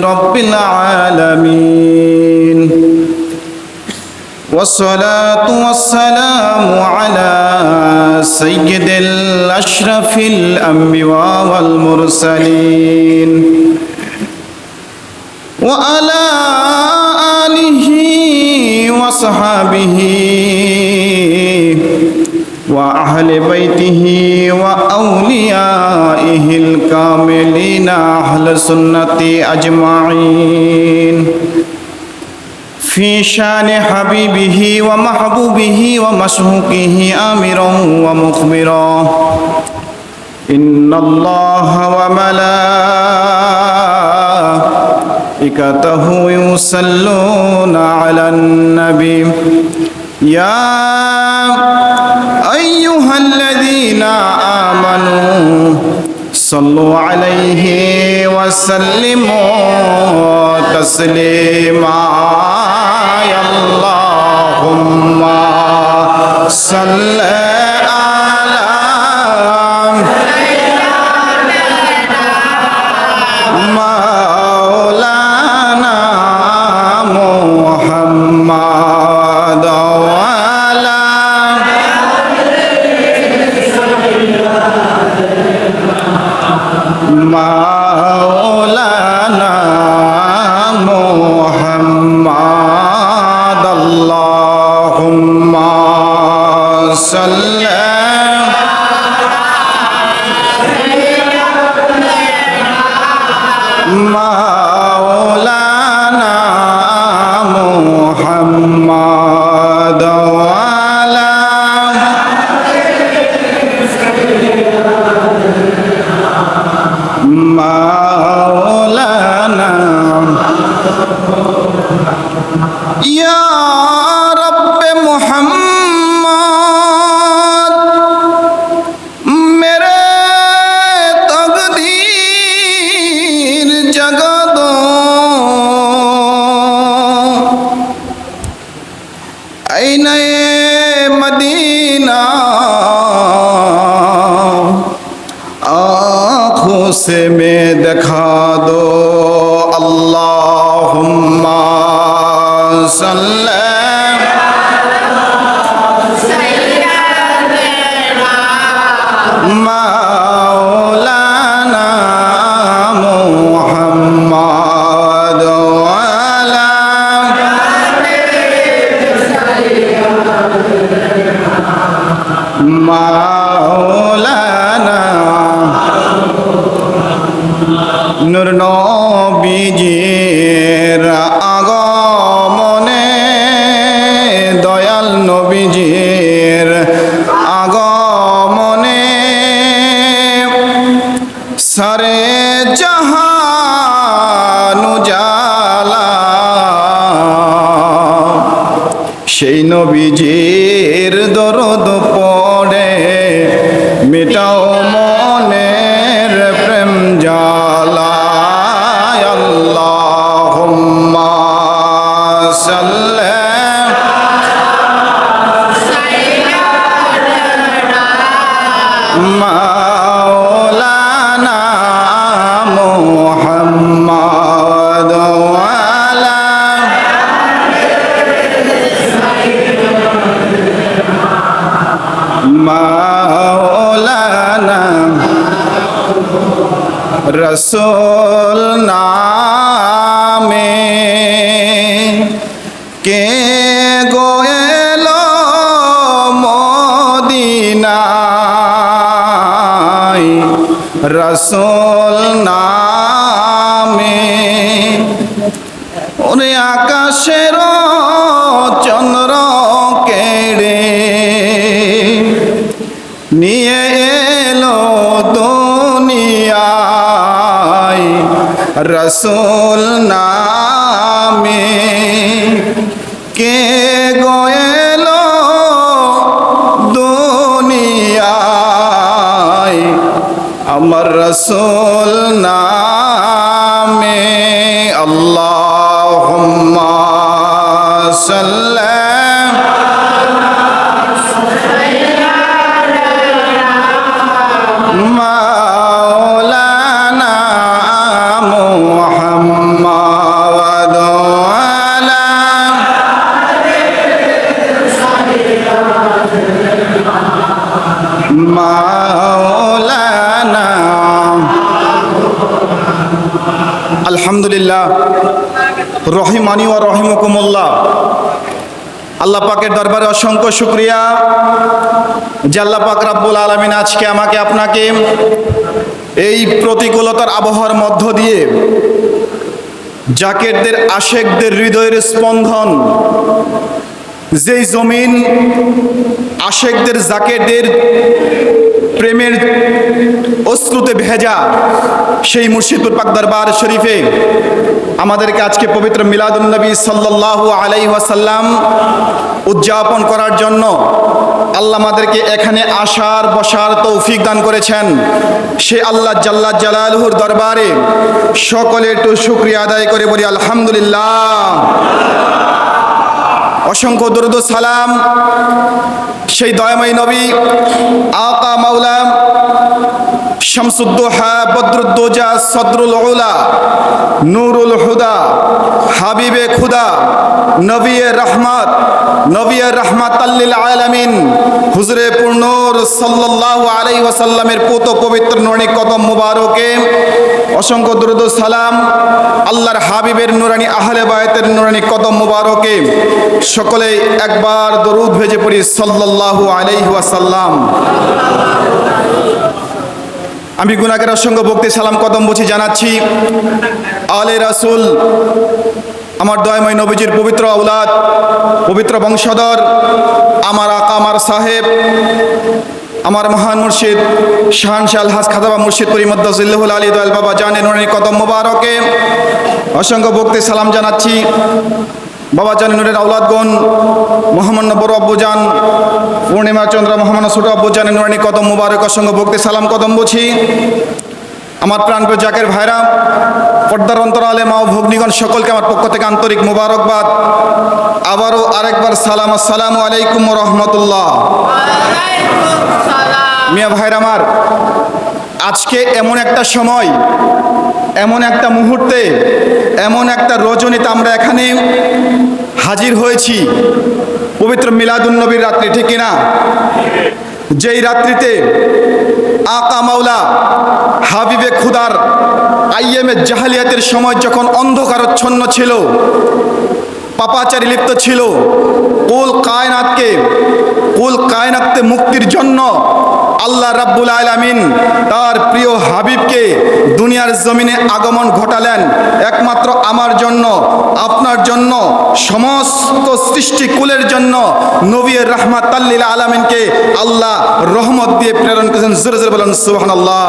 رب العالمين. والصلاة والسلام على سيد الأشرف الأنبياء والمرسلين. وعلى آله وصحابه وأهل بيته وأوليائه الكاملين أهل سنة أجمعين. في شأن حبيبه ومحبوبه ومشهوقه آمرا ومخبرا. إن الله وملائكته يصلون على النبي. يا الذين آمنوا. صلوا عليه وسلموا تسليما. يا اللهم صل صل से मैं दिखा दो अल्लाहुम्मा सल्ले সারে জাহানু জালা সেই নবীজির রসুল নামে। কে গোয়েল মদিনায়? রসুল নামে। ওরে আকাশের চন্দ্র কেড়ে নিয়ে এলো দুনিয়ায় রসুল নামে কে গোয়েল দুনিয়ায়? আমার রসুল নামে আল্লাহ সাল্লাম আলহামদুলিল্লাহ। রহিমানি ও রহিমকুমুল্লাহ। আল্লাহ পাকের দরবারে অসংখ্য শুক্রিয়া। যে আল্লাহ পাক রাব্বুল আলমিন আজকে আমাকে আপনাকে এই প্রতিকূলতার আবহাওয়ার মধ্য দিয়ে জাকেরদের, আশেকদের হৃদয়ের স্পন্দন যেই জমিন আশেকদের জাকেরদের প্রেমের অশ্রুতে ভেজা, সেই মুর্শিদপুর পাক দরবার শরীফে আমাদেরকে আজকে পবিত্র মিলাদুলনবী সাল্লাল্লাহু আলাই ওয়াসাল্লাম উদযাপন করার জন্য আল্লাহ আমাদেরকে এখানে আসার, বসার তৌফিক দান করেছেন। সে আল্লাহ জাল্লা জালালহুর দরবারে সকলে একটু শুক্রিয়া আদায় করে বলি, আলহামদুলিল্লাহ। অসংখ্য দরুদ সালাম। সেই দয়াময় নবী আকা মাওলা শামসুদ্দোহা, বদরুদ্দোজা সদরুল উলা নূরুল হুদা হাবিবে খুদা নবী রহমত নবী রহমাত আল্লিল আলামিন হুজরে পূর্ণর সাল্লাল্লাহু আলাইহি ওয়াসাল্লামের পুত পবিত্র নরণী কদম মুবারকে, অসংখ্য দরুদ সালাম, আল্লাহর হাবিবের নুরানি আহলে বায়াতের নুরানি কদম মুবারকে, সকলে একবার দরুদ ভেজে পড়ি সাল্লাল্লাহু আলাইহি ওয়াসাল্লাম। আমি গুনাগের অসংখ্য ভক্তি, সালাম, কদম বুঝি জানাচ্ছি। আলে রাসুল, আমার দয়াময় নবীজির পবিত্র আউলাদ পবিত্র বংশধর, আমার আকা, আমার সাহেব, আমার মহান মুর্শিদ শাহান শাহ হাস খাদাবা মুর্শিদ পরিমদ্দাজিল্লাহুল আলী দয়াল বাবা জানে নুরানি কদম মোবারকে। অসংখ্য ভক্তি, সালাম জানাচ্ছি। বাবা জানি নুরের আউলাদগণ মহামান্য বড় আব্বুজান পূর্ণিমা চন্দ্র মোহাম্মদ ছোট আব্বুজান নুরানি কদম মুবারক অসংখ্য ভক্তি সালাম কদম বুঝি। আমার প্রাণপ্রিয় জাকের ভাইরা পর্দার অন্তরালে মা ও ভগ্নিগণ সকলকে আমার পক্ষ থেকে আন্তরিক মুবারকবাদ। আবারও আরেকবার সালাম আসসালামু আলাইকুম রহমতুল্লাহ। মিয়া ভাইরা আমার আজকে এমন একটা সময়, এমন একটা মুহূর্তে, এমন একটা রজনীতে আমরা এখানে হাজির হয়েছি। পবিত্র মিলাদুন্নবীর রাত্রি, ঠিক কিনা? যেই রাত্রিতে আকা মাওলা হাবিবে খুদার আইএমএ জাহালিয়াতের সময় যখন অন্ধকারচ্ছন্ন ছিল, পাপাচারী লিপ্ত ছিল, কুল কায়নাতকে কুল কায়নাতকে মুক্তির জন্য আল্লাহ রাব্বুল আলামিন তার প্রিয় হাবিবকে দুনিয়ার জমিনে আগমন ঘটালেন। একমাত্র আমার জন্য, আপনার জন্য, সমস্ত সৃষ্টি কুলের জন্য নবী রহমাত আল্লিল আলামিনকে আল্লাহ রহমত দিয়ে প্রেরণ করেছেন। জোরে জোরে বলেন, সুবহানাল্লাহ।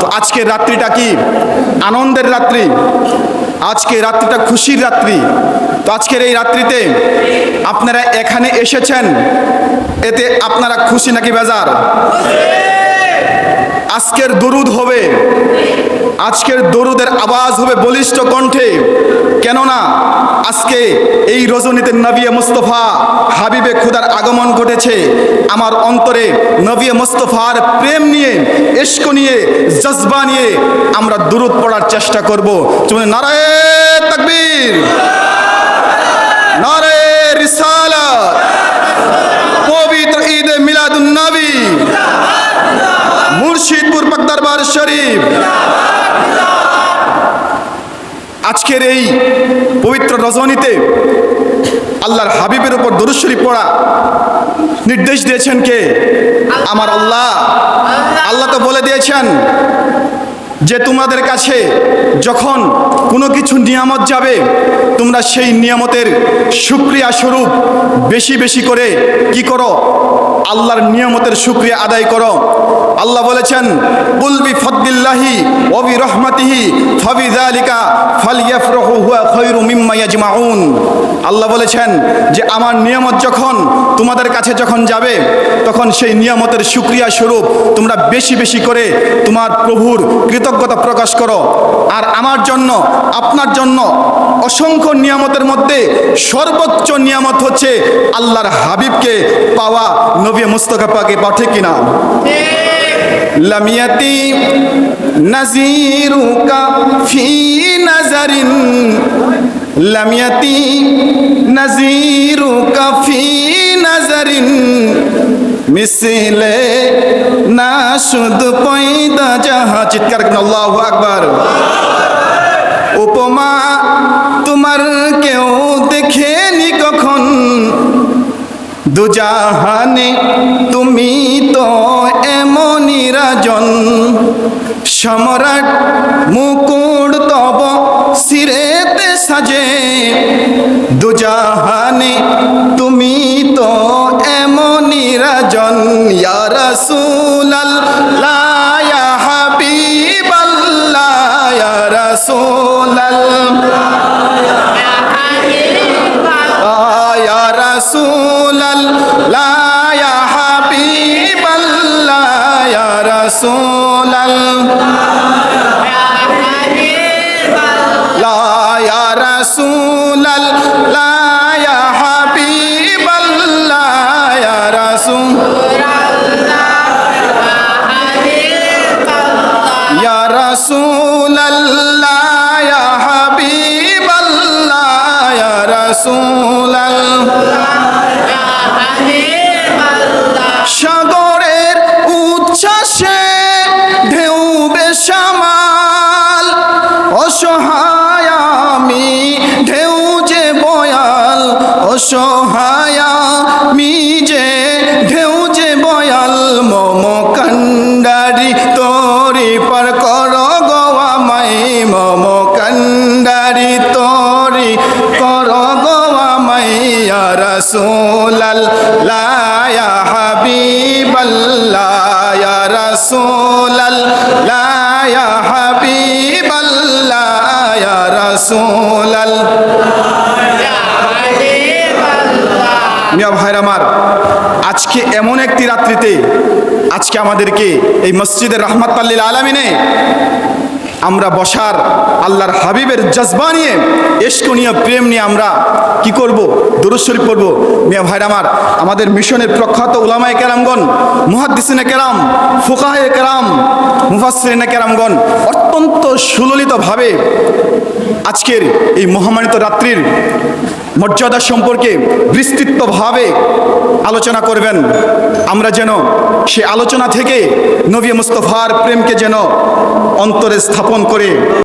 তো আজকের রাত্রিটা কি? আনন্দের রাত্রি? আজকে রাত্রিটা খুশির রাত্রি। তো আজকের এই রাত্রিতে আপনারা এখানে এসেছেন, এতে আপনারা খুশি নাকি বেজার? আজকের দরুদ হবে, আজকের দরুদের আওয়াজ হবে বলিষ্ঠ কণ্ঠে। কেননা আজকে এই রজনীতে নবিয়ে মুস্তফা হাবিবে খুদার আগমন ঘটেছে। আমার অন্তরে নবিয়ে মুস্তফার প্রেম নিয়ে ইস্ক নিয়ে, জজবা নিয়ে আমরা দরুদ পড়ার চেষ্টা করব। তুমি নারায় তাকবীর নারে পবিত্র ঈদে মিলাদুন নবী, মুর্শিদপুর দরবার শরীফ। আজকের এই পবিত্র রজনীতে আল্লাহর হাবিবের উপর দরুশ্বরী পড়া। নির্দেশ দিয়েছেন কে? আমার আল্লাহ। আল্লাহ তো বলে দিয়েছেন যে তোমাদের কাছে যখন কোনো কিছু নিয়ামত যাবে, তোমরা সেই নিয়ামতের সুক্রিয়া স্বরূপ বেশি বেশি করে কি করো? আল্লাহর নিয়ামতের সুক্রিয়া আদায় করো। আল্লাহ বলেছেন কুলবি ফদ্দিল্লাহি অবি রহমাতিহি ফবি যালিকা ফালইয়াফরাহু হুয়া আল্লাহ বলেছেন যে, আমার নিয়ামত যখন তোমাদের কাছে যখন যাবে, তখন সেই নিয়ামতের সুক্রিয়া স্বরূপ তোমরা বেশি বেশি করে তোমার প্রভুর কৃতজ্ঞতা প্রকাশ করো। আর আমার জন্য, আপনার জন্য অসংখ্য নিয়ামতের মধ্যে সর্বোচ্চ নিয়ামত হচ্ছে আল্লাহর হাবিবকে পাওয়া নবী পাকে পাঠে কিনা। লামিয়াতি নাজিরুকা ফি নাজারিন লামিয়াতি নাজিরুকা ফি নাজারিন মিছিলে না শুধু পয়দা যাহা চিৎকার করুন আল্লাহু আকবার। উপমা তোমার কেউ দেখেনি কখন? দুজাহানে তুমি তো এমনই রাজন। সম্রাট মুকুট তব সিরেতে সাজে। দুজাহানে তুমি তো এমনই রাজন ইয়া রাসূলাল্লাহ ইয়া হাবিবাল্লাহ ইয়া রাসূলাল্লাহ يا Ya Rasul Allah, Ya Habib Allah, Ya Rasul Allah. সাগরের উচ্ছ্বাসে ঢেউ বেশামাল অসহায় আমি ঢেউ যে বয়াল অসহায় আমি যে মাইয়া রসুলাল্লাহ ইয়া হাবিবাল্লাহ, ইয়া রাসূলাল্লাহ ইয়া হাবিবাল্লাহ, ইয়া রাসূলাল্লাহ। মিয়া ভাইর আমার, আজকে এমন একটি রাত্রিতে আজকে আমাদেরকে এই মসজিদের রহমত আল্লিল আলমিনে আমরা বসার আল্লাহর হাবিবের জজবা নিয়ে এসকনীয় প্রেম নিয়ে আমরা কি করব? দুরুশ্বরী পড়ব। মিয়া ভাইর আমার, আমাদের মিশনের প্রখ্যাত উলামায় কেরামগণ, মুহাদ্দিসিনে কেরাম, ফুকাহে কেরাম, মুফাসসিরিনে কেরামগণ, অত্যন্ত সুললিতভাবে আজকের এই মহামানিত রাত্রির মর্যাদা সম্পর্কে বিস্তৃতভাবে আলোচনা করবেন। আমরা যেন সে আলোচনা থেকে নবী মুস্তফার প্রেমকে যেন অন্তরে স্থাপন করে